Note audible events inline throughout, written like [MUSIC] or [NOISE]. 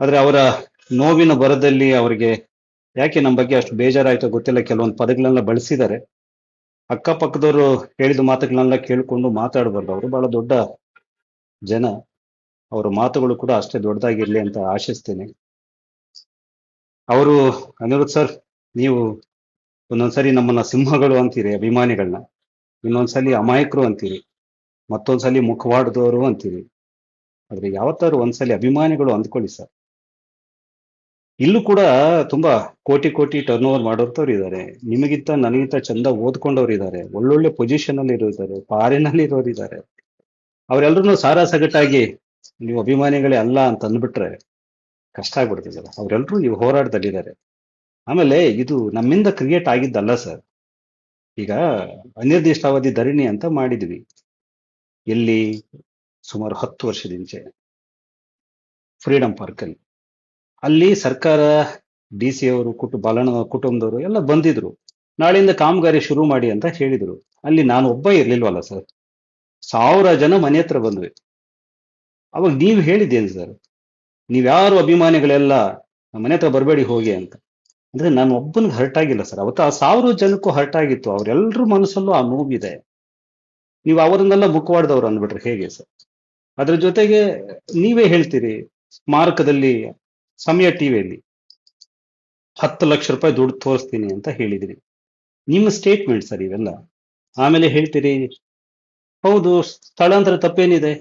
ಆದ್ರೆ ಅವರ ನೋವಿನ ಬರದಲ್ಲಿ ಅವರಿಗೆ ಯಾಕೆ ನಮ್ಮ ಬಗ್ಗೆ ಅಷ್ಟು ಬೇಜಾರಾಯ್ತೋ ಗೊತ್ತಿಲ್ಲ. ಕೆಲವೊಂದು ಪದಗಳನ್ನ ಬಳಸಿದ್ದಾರೆ. ಅಕ್ಕಪಕ್ಕದವರು ಹೇಳಿದ ಮಾತುಗಳನ್ನೆಲ್ಲ ಕೇಳಿಕೊಂಡು ಮಾತಾಡಬಾರ್ದು. ಅವರು ಬಹಳ ದೊಡ್ಡ ಜನ. ಅವರ ಮಾತುಗಳು ಕೂಡ ಅಷ್ಟೇ ದೊಡ್ಡದಾಗಿರ್ಲಿ ಅಂತ ಆಶಿಸ್ತೇನೆ. ಅವರು ಅನಿರುದ್ ಸರ್, ನೀವು ಒಂದೊಂದ್ಸರಿ ನಮ್ಮನ್ನ ಸಿಂಹಗಳು ಅಂತೀರಿ ಅಭಿಮಾನಿಗಳನ್ನ ಇನ್ನೊಂದ್ಸಲಿ ಅಮಾಯಕರು ಅಂತೀರಿ. ಮತ್ತೊಂದ್ಸಲಿ ಮುಖವಾಡದವರು ಅಂತೀರಿ. ಆದ್ರೆ ಯಾವತ್ತಾರು ಒಂದ್ಸಲಿ ಅಭಿಮಾನಿಗಳು ಅಂದ್ಕೊಳ್ಳಿ ಸರ್. ಇಲ್ಲೂ ಕೂಡ ತುಂಬಾ ಕೋಟಿ ಕೋಟಿ ಟರ್ನ್ ಓವರ್ ಮಾಡೋರ್ತವ್ರು ಇದ್ದಾರೆ. ನಿಮಗಿಂತ ನನಗಿಂತ ಚಂದ ಓದ್ಕೊಂಡವ್ರು ಇದ್ದಾರೆ. ಒಳ್ಳೊಳ್ಳೆ ಪೊಸಿಷನ್ ಅಲ್ಲಿ ಇರೋದಾರೆ ಫಾರಿನಲ್ಲಿ ಇರೋರು ಇದ್ದಾರೆ. ಅವರೆಲ್ಲರೂ ಸಾರಾ ಸಗಟಾಗಿ ನೀವು ಅಭಿಮಾನಿಗಳೇ ಅಲ್ಲ ಅಂತ ಅಂದ್ಬಿಟ್ರೆ ಕಷ್ಟ ಆಗ್ಬಿಡ್ತದೆ ಅವರೆಲ್ಲರೂ ಈ ಹೋರಾಟದಲ್ಲಿದ್ದಾರೆ. ಆಮೇಲೆ ಇದು ನಮ್ಮಿಂದ ಕ್ರಿಯೇಟ್ ಆಗಿದ್ದಲ್ಲ ಸರ್. ಈಗ ಅನಿರ್ದಿಷ್ಟಾವಧಿ ಧರಣಿ ಅಂತ ಮಾಡಿದ್ವಿ. ಎಲ್ಲಿ? ಸುಮಾರು ಹತ್ತು ವರ್ಷದಿಂಚೆ ಫ್ರೀಡಂ ಪಾರ್ಕ್ ಅಲ್ಲಿ ಸರ್ಕಾರ ಡಿ ಸಿ ಅವರು, ಕುಟು ಬಾಲಣ್ಣ ಕುಟುಂಬದವರು ಎಲ್ಲ ಬಂದಿದ್ರು. ನಾಳೆಯಿಂದ ಕಾಮಗಾರಿ ಶುರು ಮಾಡಿ ಅಂತ ಹೇಳಿದ್ರು. ಅಲ್ಲಿ ನಾನು ಒಬ್ಬ ಇರ್ಲಿಲ್ವಲ್ಲ ಸರ್. ಸಾವಿರ ಜನ ಮನೆ ಹತ್ರ ಬಂದ್ವಿ. ಅವಾಗ ನೀವು ಹೇಳಿದ್ದೇನು ಸರ್? ನೀವ್ಯಾರು ಅಭಿಮಾನಿಗಳೆಲ್ಲ ಮನೆ ಹತ್ರ ಬರಬೇಡಿ ಹೋಗಿ ಅಂತ. ಅಂದ್ರೆ ನಾನು ಒಬ್ಬನಿಗೆ ಹರ್ಟ್ ಆಗಿಲ್ಲ ಸರ್. ಅವತ್ತು ಆ ಸಾವಿರ ಜನಕ್ಕೂ ಹರ್ಟ್ ಆಗಿತ್ತು. ಅವರೆಲ್ಲರ ಮನಸ್ಸಲ್ಲೂ ಆ ನೋವಿದೆ. ನೀವು ಅವರನ್ನೆಲ್ಲ ಮುಖವಾಡ್ದವ್ರು ಅಂದ್ಬಿಟ್ರೆ ಹೇಗೆ ಸರ್? ಅದ್ರ ಜೊತೆಗೆ ನೀವೇ ಹೇಳ್ತೀರಿ ಸ್ಮಾರಕದಲ್ಲಿ ಸಮಯ ಟಿವಿಯಲ್ಲಿ ಹತ್ತು ಲಕ್ಷ ರೂಪಾಯಿ ದುಡ್ಡು ತೋರಿಸ್ತೀನಿ ಅಂತ ಹೇಳಿದಿರಿ. ನಿಮ್ಮ ಸ್ಟೇಟ್ಮೆಂಟ್ ಸರ್ ಇವೆಲ್ಲ. ಆಮೇಲೆ ಹೇಳ್ತೀರಿ, ಹೌದು, ಸ್ಥಳಾಂತರ ತಪ್ಪೇನಿದೆ?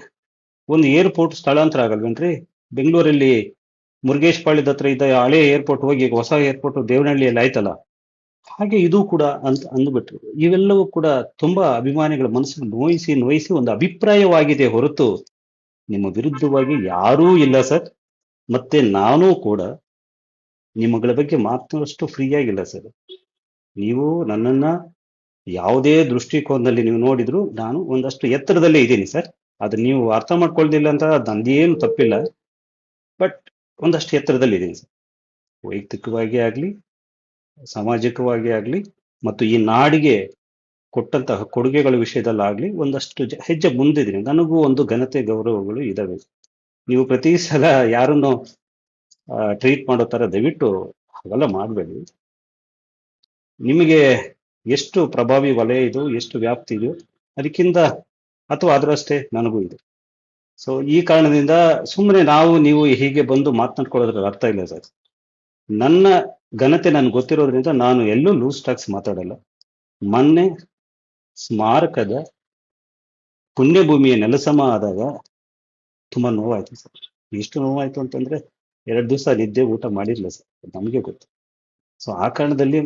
ಒಂದು ಏರ್ಪೋರ್ಟ್ ಸ್ಥಳಾಂತರ ಆಗಲ್ವೇನ್ರಿ? ಬೆಂಗಳೂರಲ್ಲಿ ಮುರುಗೇಶ್ ಪಾಳ್ಯದ ಹತ್ರ ಇದ್ದ ಹಳೆ ಏರ್ಪೋರ್ಟ್ ಹೋಗಿ ಹೊಸ ಏರ್ಪೋರ್ಟ್ ದೇವನಹಳ್ಳಿಯಲ್ಲಿ ಆಯ್ತಲ್ಲ? ಹಾಗೆ ಇದು ಕೂಡ ಅಂತ ಅಂದ್ಬಿಟ್ರು. ಇವೆಲ್ಲವೂ ಕೂಡ ತುಂಬಾ ಅಭಿಮಾನಿಗಳ ಮನಸ್ಸನ್ನು ನೋಯಿಸಿ ನೋಯಿಸಿ ಒಂದು ಅಭಿಪ್ರಾಯವಾಗಿದೆ ಹೊರತು ನಿಮ್ಮ ವಿರುದ್ಧವಾಗಿ ಯಾರೂ ಇಲ್ಲ ಸರ್. ಮತ್ತೆ ನಾನು ಕೂಡ ನಿಮ್ಮಗಳ ಬಗ್ಗೆ ಮಾತನಾಡಷ್ಟು ಫ್ರೀ ಆಗಿಲ್ಲ ಸರ್. ನೀವು ನನ್ನನ್ನ ಯಾವುದೇ ದೃಷ್ಟಿಕೋನದಲ್ಲಿ ನೀವು ನೋಡಿದ್ರು ನಾನು ಒಂದಷ್ಟು ಎತ್ತರದಲ್ಲೇ ಇದ್ದೀನಿ ಸರ್. ಅದು ನೀವು ಅರ್ಥ ಮಾಡ್ಕೊಳ್ದಿಲ್ಲ ಅಂತ ನಂದೇನು ತಪ್ಪಿಲ್ಲ. ಬಟ್ ಒಂದಷ್ಟು ಎತ್ತರದಲ್ಲಿ ಇದ್ದೀನಿ ಸರ್. ವೈಯಕ್ತಿಕವಾಗಿ ಆಗಲಿ, ಸಾಮಾಜಿಕವಾಗಿ ಆಗಲಿ ಮತ್ತು ಈ ನಾಡಿಗೆ ಕೊಟ್ಟಂತಹ ಕೊಡುಗೆಗಳ ವಿಷಯದಲ್ಲಾಗಲಿ ಒಂದಷ್ಟು ಹೆಜ್ಜೆ ಮುಂದಿದ್ದೀನಿ. ನನಗೂ ಒಂದು ಘನತೆ ಗೌರವಗಳು ಇದಾವೆ ನೀವು ಪ್ರತಿ ಸಲ ಯಾರನ್ನು ಟ್ರೀಟ್ ಮಾಡೋ ಥರ ದಯವಿಟ್ಟು ಹಾಗೆಲ್ಲ ಮಾಡಬೇಡಿ. ನಿಮಗೆ ಎಷ್ಟು ಪ್ರಭಾವಿ ವಲಯ ಇದು, ಎಷ್ಟು ವ್ಯಾಪ್ತಿ ಇದು, ಅದಕ್ಕಿಂತ ಅಥವಾ ಅದರಷ್ಟೇ ನನಗೂ ಇದೆ. ಸೊ ಈ ಕಾರಣದಿಂದ ಸುಮ್ಮನೆ ನಾವು, ನೀವು ಹೀಗೆ ಬಂದು ಮಾತನಾಡ್ಕೊಳ್ಳೋದ್ರ ಅರ್ಥ ಇಲ್ಲ ಸರ್. ನನ್ನ ಘನತೆ ನನ್ಗೆ ಗೊತ್ತಿರೋದ್ರಿಂದ ನಾನು ಎಲ್ಲೂ ಲೂಸ್ ಟಾಕ್ಸ್ ಮಾತಾಡಲ್ಲ. ಮೊನ್ನೆ ಸ್ಮಾರಕದ ಪುಣ್ಯಭೂಮಿಯ ನೆಲಸಮ ಆದಾಗ ತುಂಬಾ ನೋವಾಯ್ತು ಸರ್ ಎಷ್ಟು ನೋವಾಯ್ತು ಅಂತಂದ್ರೆ ಎರಡು ದಿವಸ ನಿದ್ದೆ ಊಟ ಮಾಡಿರ್ಲಿಲ್ಲ ಸರ್ ನಮಗೆ ಗೊತ್ತು. ಸೊ ಆ ಕಾರಣದಲ್ಲಿ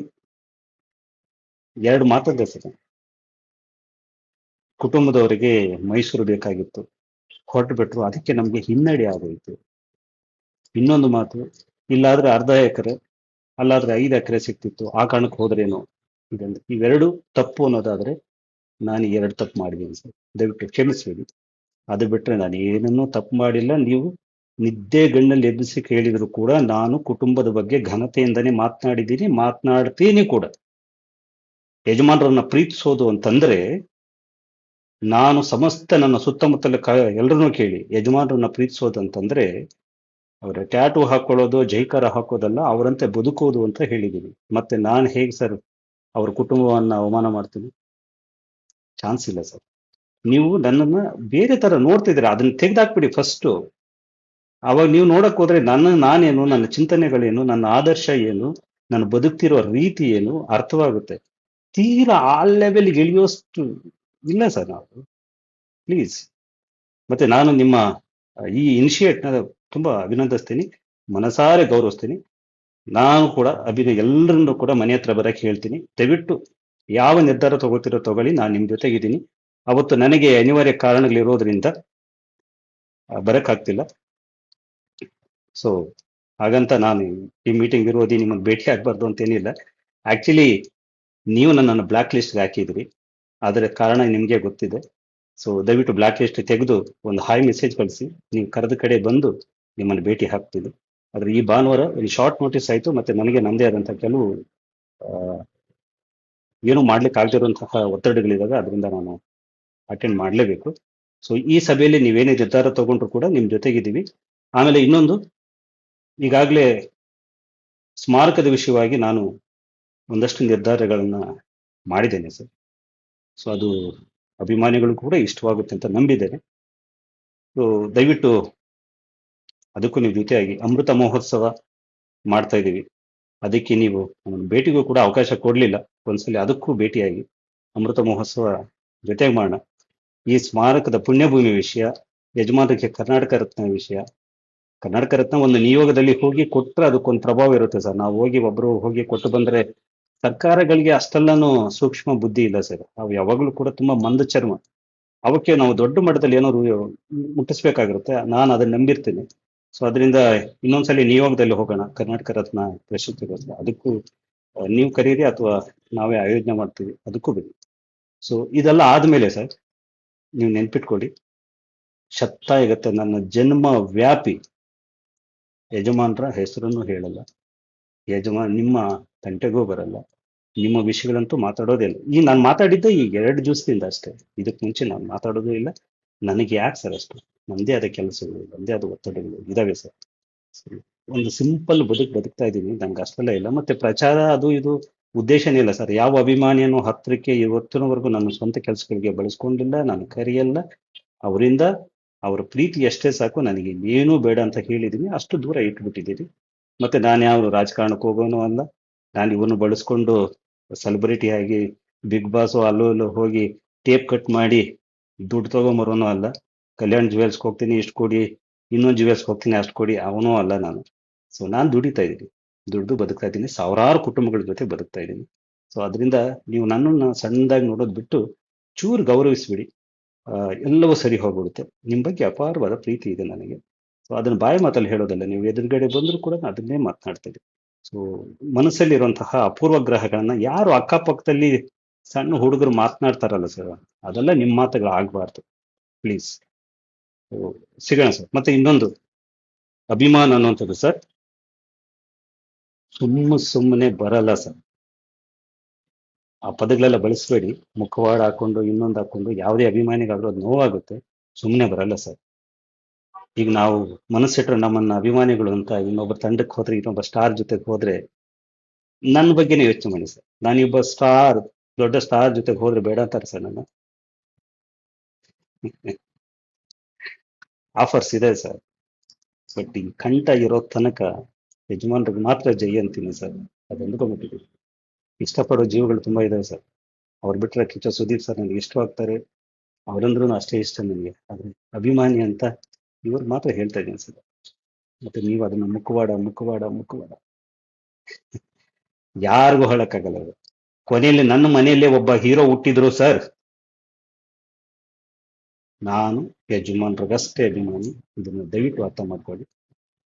ಎರಡು ಮಾತಂದೆ ಸರ್ ಕುಟುಂಬದವರಿಗೆ ಮೈಸೂರು ಬೇಕಾಗಿತ್ತು. ಹೊರಟು ಬಿಟ್ರು ಅದಕ್ಕೆ ನಮ್ಗೆ ಹಿನ್ನಡೆ ಆಗೋಯ್ತು. ಇನ್ನೊಂದು ಮಾತು, ಇಲ್ಲಾದ್ರೆ ಅರ್ಧ ಎಕರೆ, ಅಲ್ಲಾದ್ರೆ ಐದು ಎಕರೆ ಸಿಕ್ತಿತ್ತು ಆ ಕಾರಣಕ್ಕೆ ಹೋದ್ರೇನು? ಇವೆರಡು ತಪ್ಪು ಅನ್ನೋದಾದ್ರೆ ನಾನು ಎರಡು ತಪ್ಪು ಮಾಡಿದ್ದೀನಿ ಸರ್ ದಯವಿಟ್ಟು ಕ್ಷಮಿಸ್ಬೇಡಿ. ಅದು ಬಿಟ್ರೆ ನಾನು ಏನನ್ನೂ ತಪ್ಪು ಮಾಡಿಲ್ಲ. ನೀವು ನಿದ್ದೆ ಗಣ್ಣಲ್ಲಿ ಎಬ್ಬಿಸಿ ಕೇಳಿದ್ರು ಕೂಡ ನಾನು ಕುಟುಂಬದ ಬಗ್ಗೆ ಘನತೆಯಿಂದನೇ ಮಾತನಾಡಿದ್ದೀನಿ, ಮಾತನಾಡ್ತೀನಿ ಕೂಡ. ಯಜಮಾನರನ್ನ ಪ್ರೀತಿಸೋದು ಅಂತಂದ್ರೆ ನಾನು ಸಮಸ್ತ ನನ್ನ ಸುತ್ತಮುತ್ತಲ ಕ ಎಲ್ಲರನ್ನೂ ಕೇಳಿ, ಯಜಮಾನರನ್ನ ಪ್ರೀತಿಸೋದು ಅಂತಂದ್ರೆ ಅವರ ಟ್ಯಾಟು ಹಾಕೊಳ್ಳೋದು, ಜೈಕಾರ ಹಾಕೋದಲ್ಲ, ಅವರಂತೆ ಬದುಕೋದು ಅಂತ ಹೇಳಿದ್ದೀನಿ. ಮತ್ತೆ ನಾನು ಹೇಗೆ ಸರ್ ಅವ್ರ ಕುಟುಂಬವನ್ನ ಅವಮಾನ ಮಾಡ್ತೀನಿ? ಚಾನ್ಸ್ ಇಲ್ಲ ಸರ್. ನೀವು ನನ್ನನ್ನ ಬೇರೆ ತರ ನೋಡ್ತಿದ್ದೀರಾ? ಅದನ್ನ ತೆಗೆದಾಕ್ಬಿಡಿ ಫಸ್ಟ್ ಅವಾಗ ನೀವು ನೋಡಕ್ ಹೋದ್ರೆ ನನ್ನ ನಾನೇನು, ನನ್ನ ಚಿಂತನೆಗಳೇನು, ನನ್ನ ಆದರ್ಶ ಏನು ನಾನು ಬದುಕ್ತಿರೋ ರೀತಿ ಏನು ಅರ್ಥವಾಗುತ್ತೆ. ತೀರಾ ಆ ಲೆವೆಲ್ಗೆ ಇಳಿಯೋಷ್ಟು ಇಲ್ಲ ಸರ್ ನಾವು. ಪ್ಲೀಸ್ ಮತ್ತೆ ನಾನು ನಿಮ್ಮ, ಈ ಇನಿಷಿಯೇಟ್ನ ತುಂಬಾ ಅಭಿನಂದಿಸ್ತೀನಿ, ಮನಸಾರೆ ಗೌರವಿಸ್ತೀನಿ. ನಾನು ಕೂಡ ಅಭಿನಯ ಎಲ್ಲರನ್ನೂ ಕೂಡ ಮನೆ ಹತ್ರ ಬರಕ್ಕೆ ಹೇಳ್ತೀನಿ. ದಯವಿಟ್ಟು ಯಾವ ನಿರ್ಧಾರ ತಗೋತಿರೋ ತಗೊಳ್ಳಿ, ನಾನು ನಿಮ್ಮ ಜೊತೆಗಿದ್ದೀನಿ. ಅವತ್ತು ನನಗೆ ಅನಿವಾರ್ಯ ಕಾರಣಗಳಿರೋದ್ರಿಂದ ಬರೋಕ್ಕಾಗ್ತಿಲ್ಲ. ಸೊ ಹಾಗಂತ ನಾನು ಈ ಮೀಟಿಂಗ್ ವಿರೋಧಿ ನಿಮ್ಮನ್ನು ಭೇಟಿ ಆಗಬಾರ್ದು ಅಂತೇನಿಲ್ಲ. ಆಕ್ಚುಲಿ ನೀವು ನನ್ನನ್ನು ಬ್ಲಾಕ್ ಲಿಸ್ಟ್ಗೆ ಹಾಕಿದ್ರಿ ಅದರ ಕಾರಣ ನಿಮಗೆ ಗೊತ್ತಿದೆ. ಸೊ ದಯವಿಟ್ಟು ಬ್ಲಾಕ್ ಲಿಸ್ಟ್ ತೆಗೆದು ಒಂದು ಹಾಯ್ ಮೆಸೇಜ್ ಕಳಿಸಿ. ನೀವು ಕರೆದ ಕಡೆ ಬಂದು ನಿಮ್ಮನ್ನು ಭೇಟಿ ಹಾಕ್ತಿದ್ದೆ ಆದರೆ ಈ ಭಾನುವಾರ ಒಂದು ಶಾರ್ಟ್ ನೋಟಿಸ್ ಆಯಿತು ಮತ್ತೆ ನನಗೆ ನಂದೇ ಆದಂಥ ಕೆಲವು ಏನು ಮಾಡ್ಲಿಕ್ಕೆ ಆಗದಿರುವಂತಹ ಒತ್ತಡಗಳಿದಾಗ ಅದರಿಂದ ನಾನು ಅಟೆಂಡ್ ಮಾಡಲೇಬೇಕು. ಸೊ ಈ ಸಭೆಯಲ್ಲಿ ನೀವೇನೇ ನಿರ್ಧಾರ ತಗೊಂಡ್ರು ಕೂಡ ನಿಮ್ಮ ಜೊತೆಗಿದ್ದೀವಿ. ಆಮೇಲೆ ಇನ್ನೊಂದು, ಈಗಾಗಲೇ ಸ್ಮಾರಕದ ವಿಷಯವಾಗಿ ನಾನು ಒಂದಷ್ಟು ನಿರ್ಧಾರಗಳನ್ನ ಮಾಡಿದ್ದೇನೆ ಸರ್. ಸೊ ಅದು ಅಭಿಮಾನಿಗಳು ಕೂಡ ಇಷ್ಟವಾಗುತ್ತೆ ಅಂತ ನಂಬಿದ್ದೇನೆ. ಸೊ ದಯವಿಟ್ಟು ಅದಕ್ಕೂ ನೀವು ಜೊತೆಯಾಗಿ ಅಮೃತ ಮಹೋತ್ಸವ ಮಾಡ್ತಾ ಇದ್ದೀವಿ. ಅದಕ್ಕೆ ನೀವು ಭೇಟಿಗೂ ಕೂಡ ಅವಕಾಶ ಕೊಡಲಿಲ್ಲ. ಒಂದ್ಸಲಿ ಅದಕ್ಕೂ ಭೇಟಿಯಾಗಿ ಅಮೃತ ಮಹೋತ್ಸವ ಜೊತೆಗೆ ಮಾಡೋಣ. ಈ ಸ್ಮಾರಕದ ಪುಣ್ಯಭೂಮಿ ವಿಷಯ, ಯಜಮಾನರಿಗೆ ಕರ್ನಾಟಕ ರತ್ನ ವಿಷಯ. ಕರ್ನಾಟಕ ರತ್ನ ಒಂದು ನಿಯೋಗದಲ್ಲಿ ಹೋಗಿ ಕೊಟ್ಟರೆ ಅದಕ್ಕೊಂದು ಪ್ರಭಾವ ಇರುತ್ತೆ ಸರ್. ನಾವು ಹೋಗಿ ಒಬ್ರು ಹೋಗಿ ಕೊಟ್ಟು ಬಂದ್ರೆ ಸರ್ಕಾರಗಳಿಗೆ ಅಷ್ಟೆಲ್ಲನೂ ಸೂಕ್ಷ್ಮ ಬುದ್ಧಿ ಇಲ್ಲ ಸರ್. ಅವು ಯಾವಾಗಲೂ ಕೂಡ ತುಂಬಾ ಮಂದ ಚರ್ಮ. ಅವಕ್ಕೆ ನಾವು ದೊಡ್ಡ ಮಟ್ಟದಲ್ಲಿ ಏನಾದ್ರು ಮುಟ್ಟಿಸ್ಬೇಕಾಗಿರುತ್ತೆ. ನಾನು ಅದನ್ನ ನಂಬಿರ್ತೀನಿ. ಸೊ ಅದರಿಂದ ಇನ್ನೊಂದ್ಸಲಿ ನಿಯೋಗದಲ್ಲಿ ಹೋಗೋಣ. ಕರ್ನಾಟಕ ರತ್ನ ಪ್ರಶಸ್ತಿಗೋಸ್ಕರ ಅದಕ್ಕೂ ನೀವು ಕರೀರಿ ಅಥವಾ ನಾವೇ ಆಯೋಜನೆ ಮಾಡ್ತೀವಿ. ಅದಕ್ಕೂ ಬನ್ನಿ ಸೊ ಇದೆಲ್ಲ ಆದ್ಮೇಲೆ ಸರ್ ನೀವು ನೆನ್ಪಿಟ್ಕೊಳ್ಳಿ. ಶತ್ತ ಇರುತ್ತೆ ನನ್ನ ಜನ್ಮ ವ್ಯಾಪಿ ಯಜಮಾನರ ಹೆಸರನ್ನು ಹೇಳಲ್ಲ. ಯಜಮಾನ್ ನಿಮ್ಮ ತಂಟೆಗೂ ಬರಲ್ಲ. ನಿಮ್ಮ ವಿಷಯಗಳಂತೂ ಮಾತಾಡೋದೇ ಇಲ್ಲ. ಈ ನಾನು ಮಾತಾಡಿದ್ದೆ ಈ ಎರಡು ದಿವಸದಿಂದ ಅಷ್ಟೇ. ಇದಕ್ಕೆ ಮುಂಚೆ ನಾನು ಮಾತಾಡೋದೇ ಇಲ್ಲ. ನನಗೆ ಯಾಕೆ ಸರ್ ಅಷ್ಟು? ನಮ್ಮದೇ ಆದ ಕೆಲಸಗಳು ನಮ್ಮದೇ ಆದ ಒತ್ತಡಗಳು ಇದಾವೆ ಸರ್. ಒಂದು ಸಿಂಪಲ್ ಬದುಕು ಬದುಕ್ತಾ ಇದ್ದೀನಿ. ನಂಗೆ ಅಷ್ಟೆಲ್ಲ ಇಲ್ಲ. ಮತ್ತೆ ಪ್ರಚಾರ ಅದು ಇದು ಉದ್ದೇಶನೇ ಇಲ್ಲ ಸರ್. ಯಾವ ಅಭಿಮಾನಿಯನ್ನು ಹತ್ತಿರಕ್ಕೆ ಇವತ್ತಿನವರೆಗೂ ನನ್ನ ಸ್ವಂತ ಕೆಲಸಗಳಿಗೆ ಬಳಸ್ಕೊಂಡಿಲ್ಲ, ನಾನು ಕರೆಯಲ್ಲ, ಅವರಿಂದ ಅವರ ಪ್ರೀತಿ ಎಷ್ಟೇ ಸಾಕು, ನನಗೆ ಏನೂ ಬೇಡ ಅಂತ ಹೇಳಿದ್ದೀನಿ ಅಷ್ಟು ದೂರ ಇಟ್ಬಿಟ್ಟಿದ್ದೀನಿ ಮತ್ತೆ ನಾನು ಯಾವ ರಾಜಕಾರಣಕ್ಕೆ ಹೋಗೋನು ಅಲ್ಲ. ನಾನು ಇವನ್ನು ಬಳಸ್ಕೊಂಡು ಸೆಲೆಬ್ರಿಟಿ ಆಗಿ ಬಿಗ್ ಬಾಸ್ ಅಲ್ಲೂ ಅಲ್ಲೂ ಹೋಗಿ ಟೇಪ್ ಕಟ್ ಮಾಡಿ ದುಡ್ಡು ತಗೊಂಬರೋನು ಅಲ್ಲ. ಕಲ್ಯಾಣ್ ಜುವೆಲ್ಸ್ಗೆ ಹೋಗ್ತೀನಿ, ಇಷ್ಟು ಕೊಡಿ, ಇನ್ನೊಂದು ಜುವೆಲ್ಸ್ಗೆ ಹೋಗ್ತೀನಿ, ಅಷ್ಟು ಕೊಡಿ, ಅವನೂ ಅಲ್ಲ ನಾನು. ಸೊ ನಾನು ದುಡಿತಾ ಇದ್ದೀನಿ. ದುಡ್ದು ಬದುಕ್ತಾ ಇದ್ದೀನಿ. ಸಾವಿರಾರು ಕುಟುಂಬಗಳ ಜೊತೆ ಬದುಕ್ತಾ ಇದ್ದೀನಿ. ಸೊ ಅದರಿಂದ ನೀವು ನನ್ನನ್ನು ಸಣ್ಣದಾಗಿ ನೋಡೋದು ಬಿಟ್ಟು ಚೂರು ಗೌರವಿಸ್ಬಿಡಿ. ಎಲ್ಲವೂ ಸರಿ ಹೋಗ್ಬಿಡುತ್ತೆ. ನಿಮ್ಮ ಬಗ್ಗೆ ಅಪಾರವಾದ ಪ್ರೀತಿ ಇದೆ ನನಗೆ. ಸೊ ಅದನ್ನ ಬಾಯಿ ಮಾತಲ್ಲಿ ಹೇಳೋದಲ್ಲ, ನೀವು ಎದುರುಗಡೆ ಬಂದರೂ ಕೂಡ ನಾನು ಅದನ್ನೇ ಮಾತನಾಡ್ತೀವಿ ಸೊ ಮನಸ್ಸಲ್ಲಿರುವಂತಹ ಅಪೂರ್ವ ಗ್ರಹಗಳನ್ನ ಯಾರು ಅಕ್ಕಪಕ್ಕದಲ್ಲಿ ಸಣ್ಣ ಹುಡುಗರು ಮಾತನಾಡ್ತಾರಲ್ಲ ಸರ್ ಅದೆಲ್ಲ ನಿಮ್ಮ ಮಾತುಗಳು ಆಗಬಾರ್ದು. ಪ್ಲೀಸ್ ಸಿಗೋಣ ಸರ್ ಮತ್ತೆ ಇನ್ನೊಂದು. ಅಭಿಮಾನ ಅನ್ನುವಂಥದ್ದು ಸರ್ ಸುಮ್ಮ ಸುಮ್ಮನೆ ಬರಲ್ಲ ಸರ್. ಆ ಪದಗಳೆಲ್ಲ ಬಳಸಬೇಡಿ. ಮುಖವಾಡ ಹಾಕೊಂಡು ಇನ್ನೊಂದು ಹಾಕೊಂಡು ಯಾವುದೇ ಅಭಿಮಾನಿಗಾದ್ರೂ ಅದು ನೋವಾಗುತ್ತೆ. ಸುಮ್ಮನೆ ಬರಲ್ಲ ಸರ್. ಈಗ ನಾವು ಮನಸ್ಸಿಟ್ರೆ ನಮ್ಮನ್ನ ಅಭಿಮಾನಿಗಳು ಅಂತ ಇನ್ನೊಬ್ಬ ತಂಡಕ್ಕೆ ಹೋದ್ರೆ, ಇನ್ನೊಬ್ಬ ಸ್ಟಾರ್ ಜೊತೆಗೆ ಹೋದ್ರೆ ನನ್ನ ಬಗ್ಗೆನೇ ಯೋಚನೆ ಮಾಡಿ ಸರ್. ನಾನಿಬ್ಬ ಸ್ಟಾರ್ ದೊಡ್ಡ ಸ್ಟಾರ್ ಜೊತೆಗೆ ಹೋದ್ರೆ ಬೇಡ ಅಂತಾರೆ ಸರ್ ನನ್ನ. [LAUGHS] ಆಫರ್ಸ್ ಇದೆ ಸರ್. ಬಟ್ ಈ ಕಂಠ ಇರೋ ತನಕ ಯಜಮಾನ್ರಿಗೆ ಮಾತ್ರ ಜೈ ಅಂತೀನಿ ಸರ್. ಅದು ಅಂದ್ಕೊಂಡ್ಬಿಟ್ಟಿದ್ದೀವಿ ಇಷ್ಟಪಡೋ ಜೀವಗಳು ತುಂಬಾ ಇದಾವೆ ಸರ್. ಅವ್ರು ಬಿಟ್ಟರೆ ಕಿಚ್ಚ ಸುದೀಪ್ ಸರ್ ನನಗೆ ಇಷ್ಟವಾಗ್ತಾರೆ. ಅವರಂದ್ರೂ ಅಷ್ಟೇ ಇಷ್ಟ ನನಗೆ. ಆದರೆ ಅಭಿಮಾನಿ ಅಂತ ಇವ್ರು ಮಾತ್ರ ಹೇಳ್ತಾ ಇದ್ದೀನಿ ಸರ್. ಮತ್ತೆ ನೀವು ಅದನ್ನ ಮುಖವಾಡ ಮುಖವಾಡ ಮುಖವಾಡ. ಯಾರಿಗೂ ಹೇಳಕ್ಕಾಗಲ್ಲ ಅದು. ಕೊನೆಯಲ್ಲಿ ನನ್ನ ಮನೆಯಲ್ಲೇ ಒಬ್ಬ ಹೀರೋ ಹುಟ್ಟಿದ್ರು ಸರ್. ನಾನು ಯಜಮಾನ್ರಿಗಷ್ಟೇ ಅಭಿಮಾನಿ. ಇದನ್ನ ದಯವಿಟ್ಟು ಅರ್ಥ ಮಾಡ್ಕೊಳ್ಳಿ.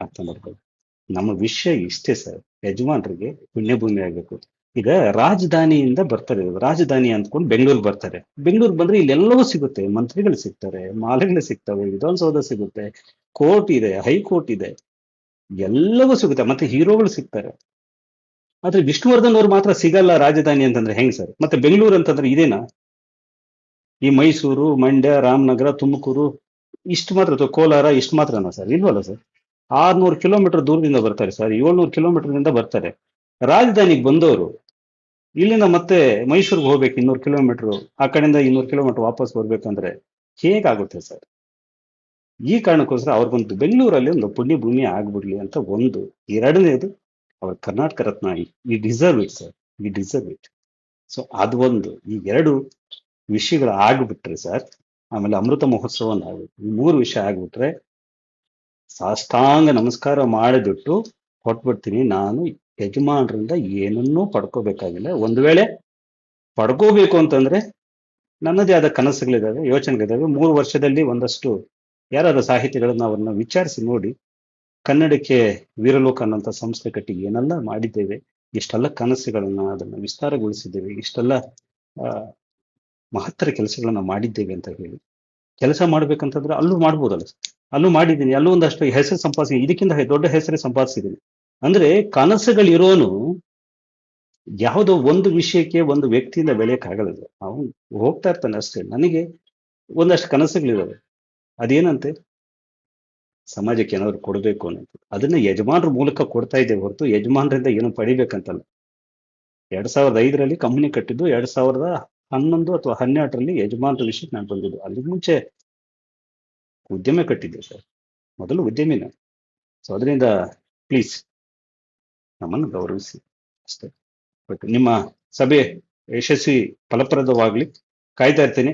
ಅರ್ಥ ಮಾಡ್ಕೊಳ್ಳಿ. ನಮ್ಮ ವಿಷಯ ಇಷ್ಟೇ ಸರ್. ಯಜಮಾನ್ರಿಗೆ ಪುಣ್ಯಭೂಮಿ ಆಗ್ಬೇಕು. ಈಗ ರಾಜಧಾನಿಯಿಂದ ಬರ್ತಾರೆ ರಾಜಧಾನಿ ಅಂದ್ಕೊಂಡು ಬೆಂಗಳೂರು ಬರ್ತಾರೆ. ಬೆಂಗಳೂರು ಬಂದ್ರೆ ಇಲ್ಲೆಲ್ಲವೂ ಸಿಗುತ್ತೆ. ಮಂತ್ರಿಗಳು ಸಿಗ್ತಾರೆ, ಮಾಲೆಗಳು ಸಿಗ್ತವೆ, ವಿಧಾನಸೌಧ ಸಿಗುತ್ತೆ, ಕೋರ್ಟ್ ಇದೆ, ಹೈಕೋರ್ಟ್ ಇದೆ. ಎಲ್ಲವೂ ಸಿಗುತ್ತೆ. ಮತ್ತೆ ಹೀರೋಗಳು ಸಿಗ್ತಾರೆ. ಆದ್ರೆ ವಿಷ್ಣುವರ್ಧನ್ ಅವ್ರು ಮಾತ್ರ ಸಿಗಲ್ಲ ರಾಜಧಾನಿ ಅಂತಂದ್ರೆ ಹೆಂಗ್ ಸರ್? ಮತ್ತೆ ಬೆಂಗಳೂರು ಅಂತಂದ್ರೆ ಇದೇನಾ? ಈ ಮೈಸೂರು, ಮಂಡ್ಯ, ರಾಮನಗರ, ತುಮಕೂರು ಇಷ್ಟು ಮಾತ್ರ ಅಥವಾ ಕೋಲಾರ ಇಷ್ಟು ಮಾತ್ರನಾ ಸರ್? ಇಲ್ವಲ್ಲ ಸರ್? ಆರ್ನೂರು ಕಿಲೋಮೀಟರ್ ದೂರದಿಂದ ಬರ್ತಾರೆ ಸರ್, ಏಳ್ನೂರು ಕಿಲೋಮೀಟರ್ನಿಂದ ಬರ್ತಾರೆ. ರಾಜಧಾನಿಗೆ ಬಂದವರು, ಇಲ್ಲಿಂದ ಮತ್ತೆ ಮೈಸೂರಿಗೆ ಹೋಗ್ಬೇಕು, ಇನ್ನೂರು ಕಿಲೋಮೀಟರ್, ಆ ಕಡೆಯಿಂದ ಇನ್ನೂರು ಕಿಲೋಮೀಟರ್ ವಾಪಸ್ ಬರ್ಬೇಕಂದ್ರೆ ಹೇಗಾಗುತ್ತೆ ಸರ್? ಈ ಕಾರಣಕ್ಕೋಸ್ಕರ ಅವ್ರಿಗೊಂದು ಬೆಂಗಳೂರಲ್ಲಿ ಒಂದು ಪುಣ್ಯ ಭೂಮಿ ಆಗ್ಬಿಡ್ಲಿ ಅಂತ ಒಂದು, ಎರಡನೇದು ಅವ್ರ Karnataka Ratna, he deserve it sir, he deserve it so ಅದು ಒಂದು. ಈ ಎರಡು ವಿಷಯಗಳು ಆಗ್ಬಿಟ್ರೆ ಸರ್, ಆಮೇಲೆ ಅಮೃತ ಮಹೋತ್ಸವ ಆಗ್ಬೇಕು ಈ ಮೂರು ವಿಷಯ ಆಗ್ಬಿಟ್ರೆ ಸಾಷ್ಟಾಂಗ ನಮಸ್ಕಾರ ಮಾಡಿಬಿಟ್ಟು ಕೊಟ್ಬಿಡ್ತೀನಿ ನಾನು ಯಜಮಾನರಿಂದ ಏನನ್ನೂ ಪಡ್ಕೋಬೇಕಾಗಿಲ್ಲ. ಒಂದು ವೇಳೆ ಪಡ್ಕೋಬೇಕು ಅಂತಂದ್ರೆ ನನ್ನದೇ ಆದ ಕನಸುಗಳಿದಾವೆ, ಯೋಚನೆಗಳಿದಾವೆ. ಮೂರು ವರ್ಷದಲ್ಲಿ ಒಂದಷ್ಟು ಯಾರಾದ ಸಾಹಿತಿಗಳನ್ನ ಅವ್ರನ್ನ ವಿಚಾರಿಸಿ ನೋಡಿ ಕನ್ನಡಕ್ಕೆ ವೀರಲೋಕ ಅನ್ನೋಂಥ ಸಂಸ್ಥೆ ಕಟ್ಟಿ ಏನೆಲ್ಲ ಮಾಡಿದ್ದೇವೆ, ಇಷ್ಟೆಲ್ಲ ಕನಸುಗಳನ್ನ ಅದನ್ನ ವಿಸ್ತಾರಗೊಳಿಸಿದ್ದೇವೆ, ಇಷ್ಟೆಲ್ಲ ಮಹತ್ತರ ಕೆಲಸಗಳನ್ನ ಮಾಡಿದ್ದೇವೆ ಅಂತ ಹೇಳಿ. ಕೆಲಸ ಮಾಡ್ಬೇಕಂತಂದ್ರೆ ಅಲ್ಲೂ ಮಾಡ್ಬೋದಲ್ಲ ಅಲ್ಲೂ ಮಾಡಿದ್ದೀನಿ, ಅಲ್ಲೂ ಒಂದಷ್ಟು ಹೆಸರು ಸಂಪಾದಿಸಿ ಇದಕ್ಕಿಂತ ದೊಡ್ಡ ಹೆಸರೇ ಸಂಪಾದಿಸಿದ್ದೀನಿ. ಅಂದ್ರೆ ಕನಸುಗಳಿರೋನು ಯಾವುದೋ ಒಂದು ವಿಷಯಕ್ಕೆ ಒಂದು ವ್ಯಕ್ತಿಯಿಂದ ಬೆಳೆಯಕ್ಕಾಗಲ್ಲ. ಅವನು ಹೋಗ್ತಾ ಇರ್ತಾನೆ ಅಷ್ಟೇ, ನನಗೆ ಒಂದಷ್ಟು ಕನಸುಗಳಿದಾವೆ. ಅದೇನಂತೆ? ಸಮಾಜಕ್ಕೆ ಏನಾದ್ರು ಕೊಡಬೇಕು ಅನ್ನೋದು. ಅದನ್ನ ಯಜಮಾನ್ರ ಮೂಲಕ ಕೊಡ್ತಾ ಇದ್ದೇವೆ ಹೊರತು ಯಜಮಾನರಿಂದ ಏನು ಪಡಿಬೇಕಂತಲ್ಲ. ಎರಡ್ ಸಾವಿರದ ಐದರಲ್ಲಿ ಕಂಪನಿ ಕಟ್ಟಿದ್ದು, ಎರಡ್ ಸಾವಿರದ ಹನ್ನೊಂದು ಅಥವಾ ಹನ್ನೆರಡರಲ್ಲಿ ಯಜಮಾನ್ರ ವಿಷಯಕ್ಕೆ ನಾನು ಬಂದಿದ್ದು. ಅಲ್ಲಿ ಮುಂಚೆ ಉದ್ಯಮ ಕಟ್ಟಿದ್ದೆ ಸರ್. ಮೊದಲು ಉದ್ಯಮಿನ ಸೊ ಅದರಿಂದ ಪ್ಲೀಸ್ ನಮ್ಮನ್ನು ಗೌರವಿಸಿ. ಅಷ್ಟೇ. ಬಟ್ ನಿಮ್ಮ ಸಭೆ ಯಶಸ್ವಿ ಫಲಪ್ರದವಾಗ್ಲಿ. ಕಾಯ್ತಾ ಇರ್ತೀನಿ.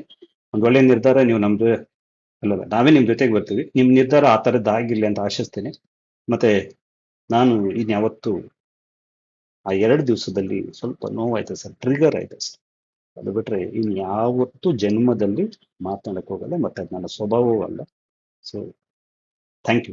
ಒಂದು ಒಳ್ಳೆ ನಿರ್ಧಾರ ನೀವು ನಮ್ದು ಅಲ್ಲಲ್ಲ, ನಾವೇ ನಿಮ್ಮ ಜೊತೆಗೆ ಬರ್ತೀವಿ. ನಿಮ್ಮ ನಿರ್ಧಾರ ಆ ಥರದ್ದು ಆಗಿರ್ಲಿ ಅಂತ ಆಶಿಸ್ತೇನೆ. ಮತ್ತೆ ನಾನು ಇನ್ಯಾವತ್ತು ಆ ಎರಡು ದಿವಸದಲ್ಲಿ ಸ್ವಲ್ಪ ನೋವಾಯ್ತು ಸರ್. ಟ್ರಿಗರ್ ಆಯ್ತು ಸರ್. ಅದು ಬಿಟ್ರೆ ಇನ್ ಯಾವತ್ತೂ ಜನ್ಮದಲ್ಲಿ ಮಾತನಾಡಕ್ಕೆ ಹೋಗಲ್ಲ, ಮತ್ತೆ ಅದು ನನ್ನ ಸ್ವಭಾವವೂ ಅಲ್ಲ. So, thank you.